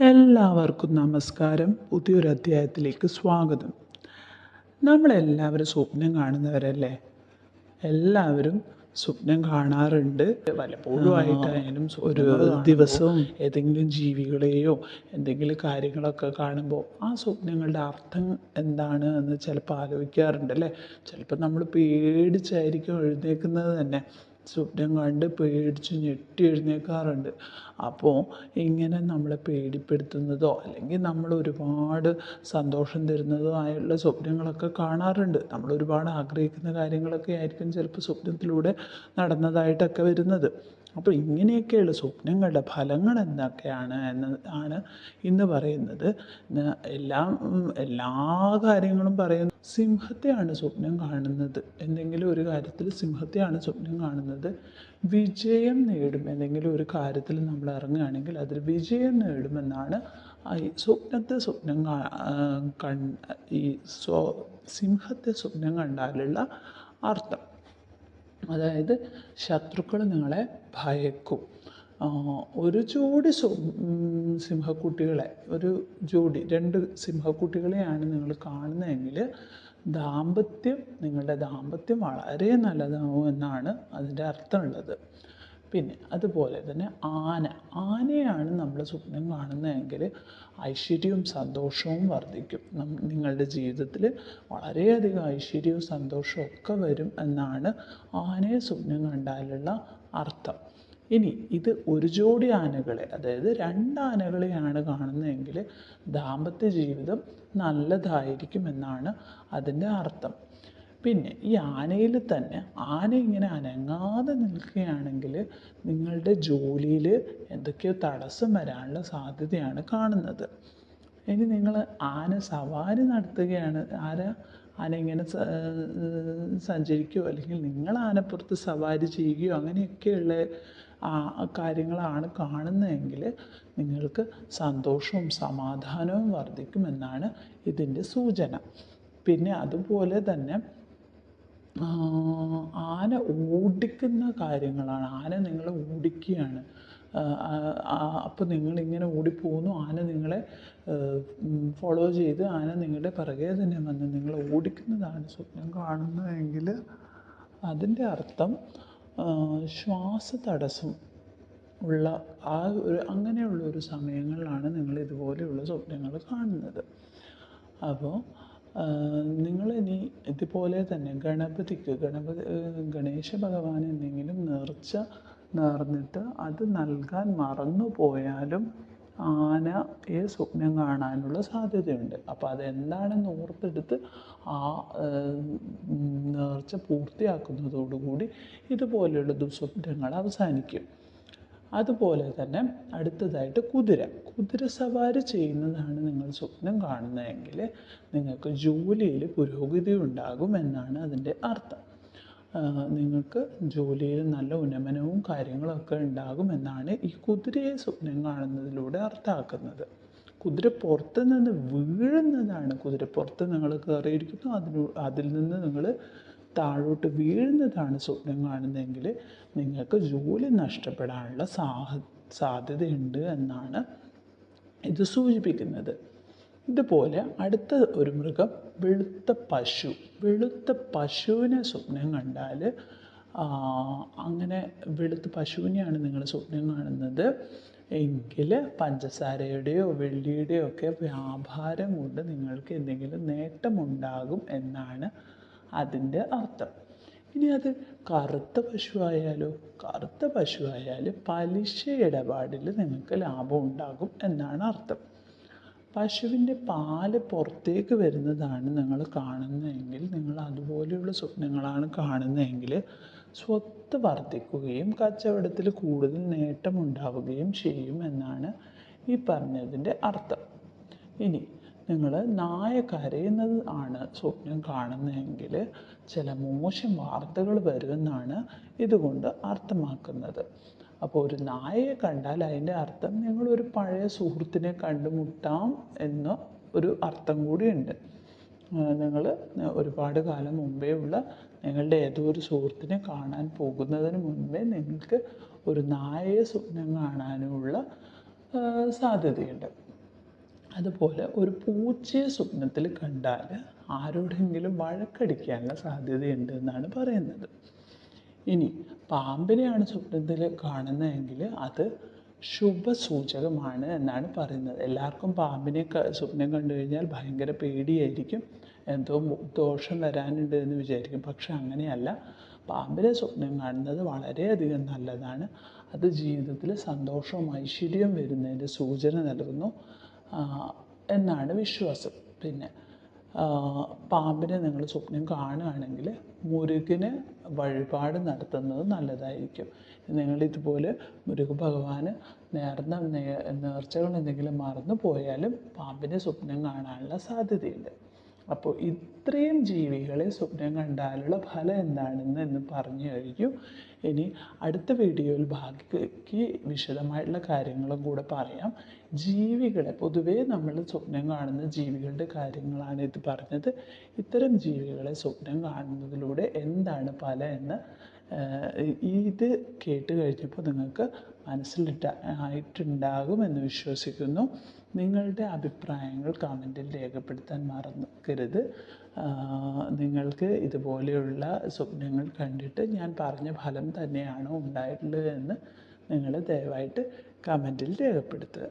എല്ലാവർക്കും നമസ്കാരം. പുതിയൊരു അധ്യായത്തിലേക്ക് സ്വാഗതം. നമ്മളെല്ലാവരും സ്വപ്നം കാണുന്നവരല്ലേ? എല്ലാവരും സ്വപ്നം കാണാറുണ്ട്. പലപ്പോഴും ആയിട്ടായാലും ഒരു ദിവസവും ഏതെങ്കിലും ജീവികളെയോ എന്തെങ്കിലും കാര്യങ്ങളൊക്കെ കാണുമ്പോൾ ആ സ്വപ്നങ്ങളുടെ അർത്ഥം എന്താണ് എന്ന് ചിലപ്പോൾ ആലോചിക്കാറുണ്ട് അല്ലേ? ചിലപ്പോൾ നമ്മൾ പേടിച്ചായിരിക്കും എഴുന്നേൽക്കുന്നത് തന്നെ. സ്വപ്നം കണ്ട് പേടിച്ച് ഞെട്ടി എഴുന്നേൽക്കാറുണ്ട് അപ്പോൾ ഇങ്ങനെ നമ്മളെ പേടിപ്പെടുത്തുന്നതോ അല്ലെങ്കിൽ നമ്മൾ ഒരുപാട് സന്തോഷം തരുന്നതോ ആയുള്ള സ്വപ്നങ്ങളൊക്കെ കാണാറുണ്ട്. നമ്മൾ ഒരുപാട് ആഗ്രഹിക്കുന്ന കാര്യങ്ങളൊക്കെ ആയിരിക്കും ചിലപ്പോൾ സ്വപ്നത്തിലൂടെ നടന്നതായിട്ടൊക്കെ വരുന്നത്. അപ്പോൾ ഇങ്ങനെയൊക്കെയുള്ള സ്വപ്നങ്ങളുടെ ഫലങ്ങൾ എന്തൊക്കെയാണ് ആണ് ഇന്ന് പറയുന്നത്. എല്ലാം എല്ലാ കാര്യങ്ങളും പറയുന്നു സിംഹത്തെയാണ് സ്വപ്നം കാണുന്നത്. എന്തെങ്കിലും ഒരു കാര്യത്തിൽ സിംഹത്തെയാണ് സ്വപ്നം കാണുന്നത്. വിജയം നേടും എന്തെങ്കിലും ഒരു കാര്യത്തിൽ നമ്മൾ ഇറങ്ങുകയാണെങ്കിൽ അതിൽ വിജയം നേടുമെന്നാണ് ഈ സ്വപ്നത്തെ സ്വപ്നം കൺ ഈ സ്വ സിംഹത്തെ സ്വപ്നം കണ്ടാലുള്ള അർത്ഥം. അതായത് ശത്രുക്കൾ നിങ്ങളെ ഭയക്കും. ഒരു ജോഡി സിംഹക്കുട്ടികളെ ഒരു ജോഡി രണ്ട് സിംഹക്കുട്ടികളെയാണ് നിങ്ങൾ കാണുന്നതെങ്കിൽ ദാമ്പത്യം നിങ്ങളുടെ ദാമ്പത്യം വളരെ നല്ലതാവും എന്നാണ് അതിന്റെ അർത്ഥമുള്ളത് പിന്നെ അതുപോലെ തന്നെ ആന. ആനയാണ് നമ്മൾ സ്വപ്നം കാണുന്നതെങ്കിൽ ഐശ്വര്യവും സന്തോഷവും വർദ്ധിക്കും. നിങ്ങളുടെ ജീവിതത്തിൽ വളരെയധികം ഐശ്വര്യവും സന്തോഷവും ഒക്കെ വരും എന്നാണ് ആനയെ സ്വപ്നം കണ്ടാലുള്ള അർത്ഥം. ഇനി ഇത് ഒരു ജോഡി ആനകളെ അതായത് രണ്ട് ആനകളെയാണ് കാണുന്നതെങ്കിൽ ദാമ്പത്യ ജീവിതം നല്ലതായിരിക്കും എന്നാണ് അതിന്റെ അർത്ഥം. പിന്നെ ഈ ആനയിൽ തന്നെ ആന ഇങ്ങനെ അനങ്ങാതെ നിൽക്കുകയാണെങ്കിൽ നിങ്ങളുടെ ജോലിയിൽ എന്തൊക്കെയോ തടസ്സം വരാനുള്ള സാധ്യതയാണ് കാണുന്നത്. ഇനി നിങ്ങൾ ആന സവാരി നടത്തുകയാണ് ആര ആന ഇങ്ങനെ സഞ്ചരിക്കുകയോ അല്ലെങ്കിൽ നിങ്ങൾ ആനപ്പുറത്ത് സവാരി ചെയ്യുകയോ അങ്ങനെയൊക്കെയുള്ള കാര്യങ്ങളാണ് കാണുന്നതെങ്കിൽ നിങ്ങൾക്ക് സന്തോഷവും സമാധാനവും വർദ്ധിക്കുമെന്നാണ് ഇതിന്റെ സൂചന. പിന്നെ അതുപോലെ തന്നെ ആന ഓടിക്കുന്ന കാര്യങ്ങളാണ്. ആന നിങ്ങളെ ഓടിക്കുകയാണ്. അപ്പോൾ നിങ്ങളിങ്ങനെ ഓടിപ്പോകുന്നു. ആന നിങ്ങളെ ഫോളോ ചെയ്ത് ആന നിങ്ങളുടെ പിറകെ തന്നെ വന്ന് നിങ്ങളെ ഓടിക്കുന്നതാണ് സ്വപ്നം കാണുന്നതെങ്കിൽ അതിന്റെ അർത്ഥം ശ്വാസ തടസ്സം ഉള്ള ആ ഒരു അങ്ങനെയുള്ള ഒരു സമയങ്ങളിലാണ് നിങ്ങൾ ഇതുപോലെയുള്ള സ്വപ്നങ്ങൾ കാണുന്നത്. അപ്പോൾ നിങ്ങളിനി ഇതുപോലെ തന്നെ ഗണപതിക്ക് ഗണപതി ഗണേശ ഭഗവാൻ എന്തെങ്കിലും നേർച്ച നേർന്നിട്ട് അത് നൽകാൻ മറന്നു പോയാലും ആനയെ സ്വപ്നം കാണാനുള്ള സാധ്യതയുണ്ട്. അപ്പോൾ അതെന്താണെന്ന് ഓർത്തെടുത്ത് ആ നേർച്ച പൂർത്തിയാക്കുന്നതോടുകൂടി ഇതുപോലെയുള്ള ദുസ്വപ്നങ്ങൾ അവസാനിക്കും. അതുപോലെ തന്നെ അടുത്തതായിട്ട് കുതിര. കുതിര സവാരി ചെയ്യുന്നതാണ് നിങ്ങൾ സ്വപ്നം കാണുന്നതെങ്കിൽ നിങ്ങൾക്ക് ജോലിയിൽ പുരോഗതി ഉണ്ടാകും എന്നാണ് അതിന്റെ അർത്ഥം. നിങ്ങൾക്ക് ജോലിയിൽ നല്ല ഉന്നമനവും കാര്യങ്ങളൊക്കെ ഉണ്ടാകും എന്നാണ് ഈ കുതിരയെ സ്വപ്നം കാണുന്നതിലൂടെ അർത്ഥമാക്കുന്നത്. കുതിര പുറത്ത് നിന്ന് വീഴുന്നതാണ്. കുതിര പുറത്ത് നിങ്ങൾ കയറിയിരിക്കുന്നു. അതിനു അതിൽ നിന്ന് നിങ്ങൾ താഴോട്ട് വീഴുന്നതാണ് സ്വപ്നം കാണുന്നതെങ്കിൽ നിങ്ങൾക്ക് ജോലി നഷ്ടപ്പെടാനുള്ള സാഹ സാധ്യതയുണ്ട് എന്നാണ് ഇത് സൂചിപ്പിക്കുന്നത്. ഇതുപോലെ അടുത്ത ഒരു മൃഗം വെളുത്ത പശു വെളുത്ത പശുവിനെ സ്വപ്നം കണ്ടാൽ അങ്ങനെ വെളുത്ത പശുവിനെയാണ് നിങ്ങൾ സ്വപ്നം കാണുന്നത്. എങ്കിൽ പഞ്ചസാരയുടെയോ വെള്ളിയുടെയോ ഒക്കെ വ്യാപാരം കൊണ്ട് നിങ്ങൾക്ക് എന്തെങ്കിലും നേട്ടമുണ്ടാകും എന്നാണ് അതിന്റെ അർത്ഥം. ഇനി അത് കറുത്ത പശു ആയാലോ കറുത്ത പശു ആയാൽ പലിശ ഇടപാടിൽ നിങ്ങൾക്ക് ലാഭം ഉണ്ടാകും എന്നാണ് അർത്ഥം. പശുവിന്റെ പാൽ പുറത്തേക്ക് വരുന്നതാണ് നിങ്ങൾ കാണുന്നതെങ്കിൽ നിങ്ങൾ അതുപോലെയുള്ള സ്വപ്നങ്ങളാണ് കാണുന്നതെങ്കിൽ സ്വത്ത് വർദ്ധിക്കുകയും കച്ചവടത്തിൽ കൂടുതൽ നേട്ടമുണ്ടാവുകയും ചെയ്യും എന്നാണ് ഈ പറഞ്ഞതിന്റെ അർത്ഥം. ഇനി നിങ്ങൾ നായ കരയുന്നത് ആണ് സ്വപ്നം കാണുന്നതെങ്കിൽ ചില മോശം വാർത്തകൾ വരുമെന്നാണ് ഇതുകൊണ്ട് അർത്ഥമാക്കുന്നത്. അപ്പോൾ ഒരു നായയെ കണ്ടാൽ അതിന്റെ അർത്ഥം നിങ്ങൾ ഒരു പഴയ സുഹൃത്തിനെ കണ്ടുമുട്ടാം എന്ന ഒരു അർത്ഥം കൂടിയുണ്ട്. നിങ്ങൾ ഒരുപാട് കാലം മുമ്പേ ഉള്ള നിങ്ങളുടെ ഏതോ ഒരു സുഹൃത്തിനെ കാണാൻ പോകുന്നതിന് മുൻപേ നിങ്ങൾക്ക് ഒരു നായയെ സ്വപ്നം കാണാനുള്ള സാധ്യതയുണ്ട്. അതുപോലെ ഒരു പൂച്ചയെ സ്വപ്നത്തിൽ കണ്ടാൽ ആരോടെങ്കിലും വഴക്കടിക്കാനുള്ള സാധ്യതയുണ്ട് എന്നാണ് പറയുന്നത്. ഇനി പാമ്പിനെയാണ് സ്വപ്നത്തിൽ കാണുന്നതെങ്കിൽ അത് ശുഭസൂചകമാണ് എന്നാണ് പറയുന്നത്. എല്ലാവർക്കും പാമ്പിനെ സ്വപ്നം കണ്ടു കഴിഞ്ഞാൽ ഭയങ്കര പേടിയായിരിക്കും. എന്തോ ദോഷം വരാനുണ്ട് എന്ന് വിചാരിക്കും. പക്ഷെ അങ്ങനെയല്ല. പാമ്പിനെ സ്വപ്നം കാണുന്നത് വളരെയധികം നല്ലതാണ്. അത് ജീവിതത്തിൽ സന്തോഷവും ഐശ്വര്യവും വരുന്നതിന്റെ സൂചന നൽകുന്നു. എന്നാണ് വിശ്വാസം. പിന്നെ പാമ്പിനെ നിങ്ങൾ സ്വപ്നം കാണുകയാണെങ്കിൽ മുരുകന് വഴിപാട് നടത്തുന്നത് നല്ലതായിരിക്കും. നിങ്ങൾ ഇതുപോലെ മുരുക ഭഗവാന് നേർന്ന നേർച്ചകൾ എന്തെങ്കിലും മറന്നു പോയാലും പാമ്പിനെ സ്വപ്നം കാണാനുള്ള സാധ്യതയുണ്ട്. അപ്പോൾ ഇത്രയും ജീവികളെ സ്വപ്നം കണ്ടാലുള്ള ഫലം എന്താണെന്ന് എന്ന് പറഞ്ഞു കഴിഞ്ഞു. ഇനി അടുത്ത വീഡിയോയിൽ ബാക്കി വിശദമായിട്ടുള്ള കാര്യങ്ങളും കൂടെ പറയാം. ജീവികളെ പൊതുവേ നമ്മൾ സ്വപ്നം കാണുന്ന ജീവികളുടെ കാര്യങ്ങളാണ് ഇത് പറഞ്ഞത്. ഇത്തരം ജീവികളെ സ്വപ്നം കാണുന്നതിലൂടെ എന്താണ് ഫലം എന്ന് ഇത് കേട്ട് കഴിഞ്ഞപ്പോൾ നിങ്ങൾക്ക് മനസ്സിലിട്ട ആയിട്ടുണ്ടാകുമെന്ന് വിശ്വസിക്കുന്നു. നിങ്ങളുടെ അഭിപ്രായങ്ങൾ കമന്റിൽ രേഖപ്പെടുത്താൻ മറക്കരുത്. നിങ്ങൾക്ക് ഇതുപോലെയുള്ള സ്വപ്നങ്ങൾ കണ്ടിട്ട് ഞാൻ പറഞ്ഞ ഫലം തന്നെയാണോ ഉണ്ടായിട്ടുള്ളത് എന്ന് നിങ്ങൾ ദയവായിട്ട് കമന്റിൽ രേഖപ്പെടുത്തുക.